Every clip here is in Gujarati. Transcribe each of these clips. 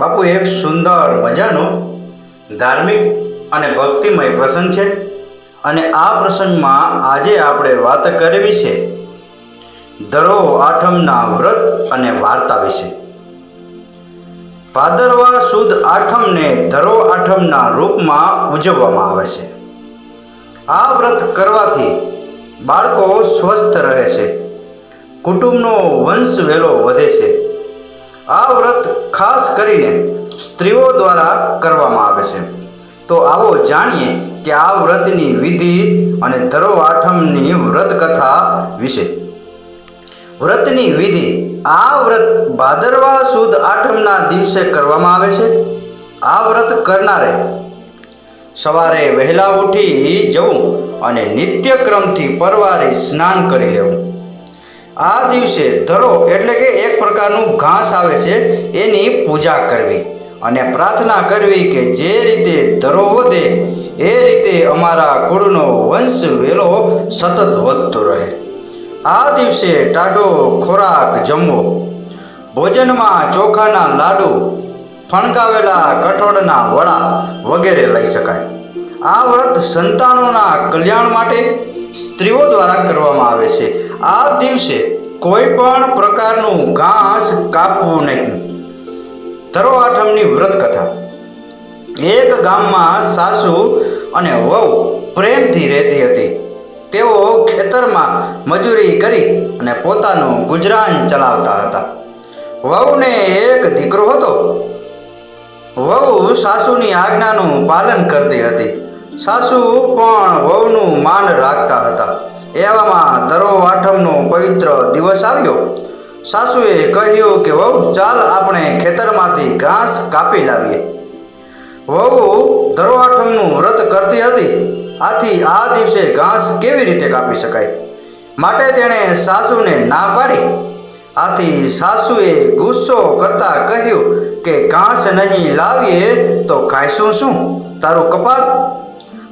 બાપુ, એક સુંદર મજાનો ધાર્મિક અને ભક્તિમય પ્રસંગ છે અને આ પ્રસંગમાં આજે આપણે વાત કરવી છે દરો આઠમના વ્રત અને વાર્તા વિશે. ભાદરવા સુદ આઠમને ધરો આઠમના રૂપમાં ઉજવવામાં આવે છે. આ વ્રત કરવાથી બાળકો સ્વસ્થ રહે છે, કુટુંબનો વંશ વહેલો વધે છે આ વ્રત ખાસ કરીને સ્ત્રીઓ દ્વારા કરવામાં આવે છે. તો આવો જાણીએ કે આ વ્રતની વિધિ અને ધરો આઠમની વ્રત કથા વિશે. વ્રતની વિધિ આ વ્રત ભાદરવા સુદ આઠમના દિવસે કરવામાં આવે છે. આ વ્રત કરનારે સવારે વહેલા ઉઠી જવું અને નિત્યક્રમથી પરવારે સ્નાન કરી લેવું. આ દિવસે ધરો એટલે કે એક પ્રકારનું ઘાસ આવે છે, એની પૂજા કરવી. અને પ્રાર્થના કરવી કે જે રીતે ધરો વધે, એ રીતે અમારા કુળનો વંશ વેલો સતત વધતો રહે. આ દિવસે ટાઢો ખોરાક જમવો, ભોજનમાં ચોખાના લાડુ, ફણગાવેલા કઠોળના વડા વગેરે લઈ શકાય. આ વ્રત સંતાનોના કલ્યાણ માટે સ્ત્રીઓ દ્વારા કરવામાં આવે છે. આ દિવસે કોઈ પણ પ્રકારનું ઘાસ કાપવું નહીં. ધરો આઠમની વ્રત કથા એક ગામમાં સાસુ અને વહુ પ્રેમથી રહેતી હતી. તેઓ ખેતરમાં મજૂરી કરી અને પોતાનું ગુજરાન ચલાવતા હતા. વહુને એક દીકરો હતો. વહુ સાસુની આજ્ઞાનું પાલન કરતી હતી. સાસુ પણ વહુનું માન રાખતા હતા. એવામાં ધરો આઠમનો પવિત્ર દિવસ આવ્યો. સાસુએ કહ્યું કે, વહુ, ચાલ આપણે ખેતરમાંથી ઘાસ કાપી લાવીએ. વહુ ધરો આઠમનું વ્રત કરતી હતી. આથી આ દિવસે ઘાસ કેવી રીતે કાપી શકાય? માટે તેણે સાસુને ના પાડી. આથી સાસુએ ગુસ્સો કરતા કહ્યું કે, ઘાસ નહીં લાવીએ તો ખાઈશું શું? તારું કપાળ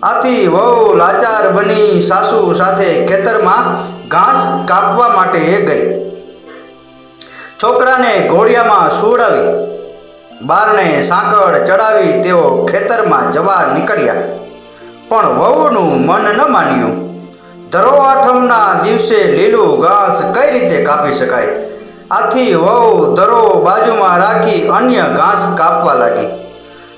આથી વહુ લાચાર બની સાસુ સાથે ખેતરમાં ઘાસ કાપવા માટે એ ગઈ. છોકરાને ઘોડિયામાં સુવડાવી, બારણે સાંકળ ચડાવી તેઓ ખેતરમાં જવા નીકળ્યા. પણ વહુનું મન ન માન્યું. ધરો આઠમના દિવસે લીલું ઘાસ કઈ રીતે કાપી શકાય? આથી વહુ ધરો બાજુમાં રાખી અન્ય ઘાસ કાપવા લાગી.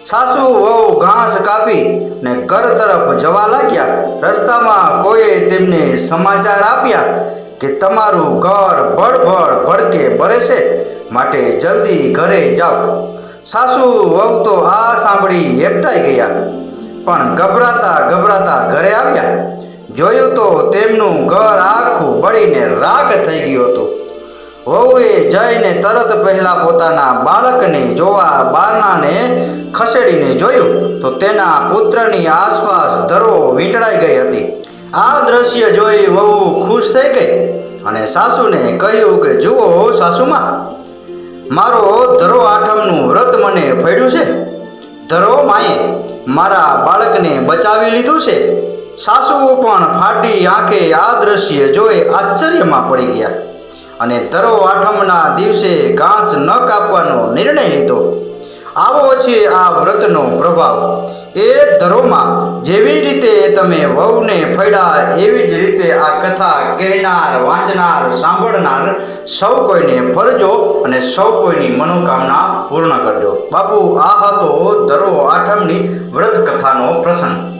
સાસુ વહુ ઘાસ કાપી ને ઘર તરફ જવા લાગ્યા. રસ્તામાં કોઈએ તેમને સમાચાર આપ્યા કે તમારું ઘર ભડભડ ભડકે ભરે છે, માટે જલ્દી ઘરે જાઓ. સાસુ વહુ તો આ સાંભળી હેપતાઈ ગયા, પણ ગભરાતા ગભરાતા ઘરે આવ્યા. જોયું તો તેમનું ઘર આખું બળીને રાખ થઈ ગયું હતું. વહુએ જઈને તરત પહેલાં પોતાના બાળકને જોવા બારણાને ખસેડીને જોયું તો તેના પુત્રની આસપાસ ધરો વીંટળાઈ ગઈ હતી. આ દ્રશ્ય જોઈ વહુ ખુશ થઈ ગઈ અને સાસુને કહ્યું કે, જુઓ સાસુમાં, મારો ધરો આઠમનું વ્રત મને ફેડ્યું છે. ધરો માએ મારા બાળકને બચાવી લીધું છે. સાસુઓ પણ ફાટી આંખે આ દ્રશ્ય જોઈ આશ્ચર્યમાં પડી ગયા. અને તરો આઠમના દિવસે ઘાસ ન કાપવાનો નિર્ણય લીધો. આવો છે આ વ્રતનો પ્રભાવ. એ ધરોમાં જેવી રીતે તમે વહુને ફળ્યા, એવી જ રીતે આ કથા કહેનાર, વાંચનાર, સાંભળનાર સૌ કોઈને ફરજો અને સૌ કોઈની મનોકામના પૂર્ણ કરજો. બાપુ, આ હતો ધરો આઠમની વ્રત કથાનો પ્રસંગ.